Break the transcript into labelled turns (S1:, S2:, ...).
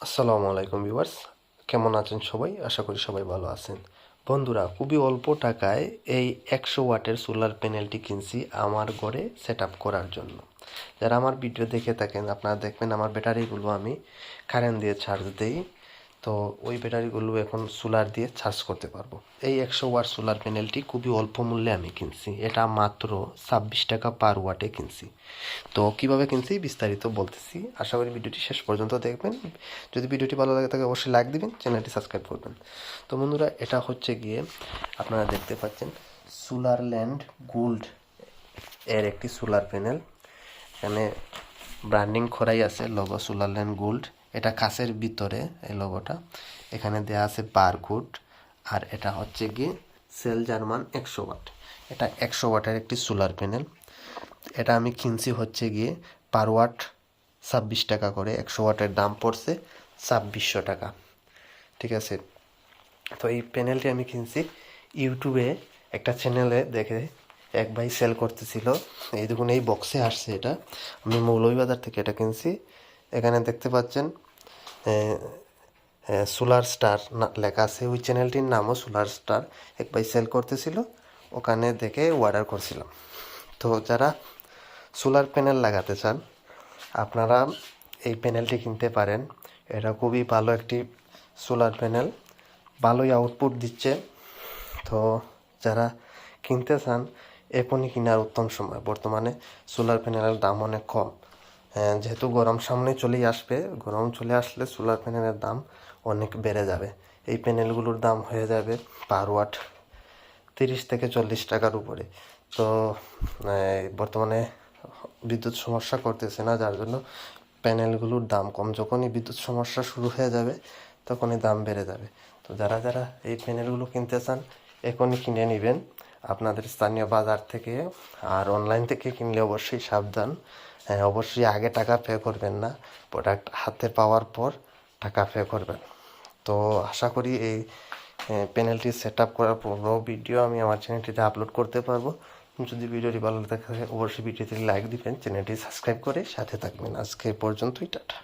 S1: আসসালামু আলাইকুম ভিউয়ার্স। কেমন আছেন সবাই? আশা করি সবাই ভালো আছেন। বন্ধুরা, খুবই অল্প টাকায় এই একশো ওয়াটের সোলার প্যানেলটি কিনছি আমার ঘরে সেট করার জন্য। যারা আমার ভিডিও দেখে থাকেন, আপনারা দেখবেন আমার ব্যাটারিগুলো আমি কারেন্ট দিয়ে চার্জ দেই। তো ওই ব্যাটারিগুলো এখন সোলার দিয়ে চার্জ করতে পারব। এই একশো ওয়াট সোলার প্যানেলটি খুবই অল্প মূল্যে আমি কিনছি। এটা মাত্র ছাব্বিশ টাকা পার ওয়াটে কিনছি। তো কীভাবে কিনছি বিস্তারিত বলতেছি। আশা করি ভিডিওটি শেষ পর্যন্ত দেখবেন। যদি ভিডিওটি ভালো লাগে তাকে অবশ্যই লাইক দিবেন চ্যানেলটি সাবস্ক্রাইব করবেন। তো বন্ধুরা, এটা হচ্ছে গিয়ে আপনারা দেখতে পাচ্ছেন সোলার ল্যান্ড গোল্ড এর একটি সোলার প্যানেল এখানে ব্র্যান্ডিং করাই আছে লোগো সোলার ল্যান্ড গোল্ড এটা কাছের ভিতরে, এই লোগোটা এখানে দেয়া আছে বারকোড আর এটা হচ্ছে গিয়ে সেল জার্মান একশো ওয়াট এটা একশো ওয়াটের একটি সোলার প্যানেল এটা আমি কিনছি হচ্ছে গিয়ে পার ওয়াট ছাব্বিশ টাকা করে। একশো ওয়াটের দাম পড়ছে ছাব্বিশশো টাকা। ঠিক আছে? তো এই প্যানেলটি আমি কিনছি ইউটিউবে। একটা চ্যানেলে দেখে এক ভাই সেল করতেছিল। এই দেখুন, এই বক্সে আসছে এটা। আমি মৌলভীবাজার থেকে এটা কিনছি। এখানে দেখতে পাচ্ছেন সোলার স্টার লেখা আছে। ওই চ্যানেলটির নামও সোলার স্টার এক সেল করতেছিল, ওখানে দেখে অর্ডার করছিলাম। তো যারা সোলার প্যানেল লাগাতে চান, আপনারা এই প্যানেলটি কিনতে পারেন। এটা খুবই ভালো একটি সোলার প্যানেল ভালোই আউটপুট দিচ্ছে। তো যারা কিনতে চান, এখনই কেনার উত্তম সময়। বর্তমানে সোলার প্যানেলের দাম অনেক কম। যেহেতু গরম সামনে চলেই আসবে, গরম চলে আসলে সোলার প্যানেলের দাম অনেক বেড়ে যাবে। এই প্যানেলগুলোর দাম হয়ে যাবে পার ওয়াট তিরিশ থেকে চল্লিশ টাকার উপরে। তো বর্তমানে বিদ্যুৎ সমস্যা করতেছে না, যার জন্য প্যানেলগুলোর দাম কম। যখনই বিদ্যুৎ সমস্যা শুরু হয়ে যাবে, তখনই দাম বেড়ে যাবে। তো যারা যারা এই প্যানেলগুলো কিনতে চান, এখনই কিনে নেবেন। আপনাদের স্থানীয় বাজার থেকে আর অনলাইন থেকে কিনলে অবশ্যই সাবধান। হ্যাঁ অবশ্যই আগে টাকা পে করবেন না। প্রোডাক্ট হাতে পাওয়ার পর টাকা পে করবেন। তো আশা করি এই প্যানেলটি সেট আপ করার পুরো ভিডিও আমি আমার চ্যানেলটিতে আপলোড করতে পারব। যদি ভিডিওটি ভালো লাগে অবশ্যই ভিডিওতে লাইক দিবেন চ্যানেলটি সাবস্ক্রাইব করে সাথে থাকবেন। আজকে পর্যন্তই, টাটা।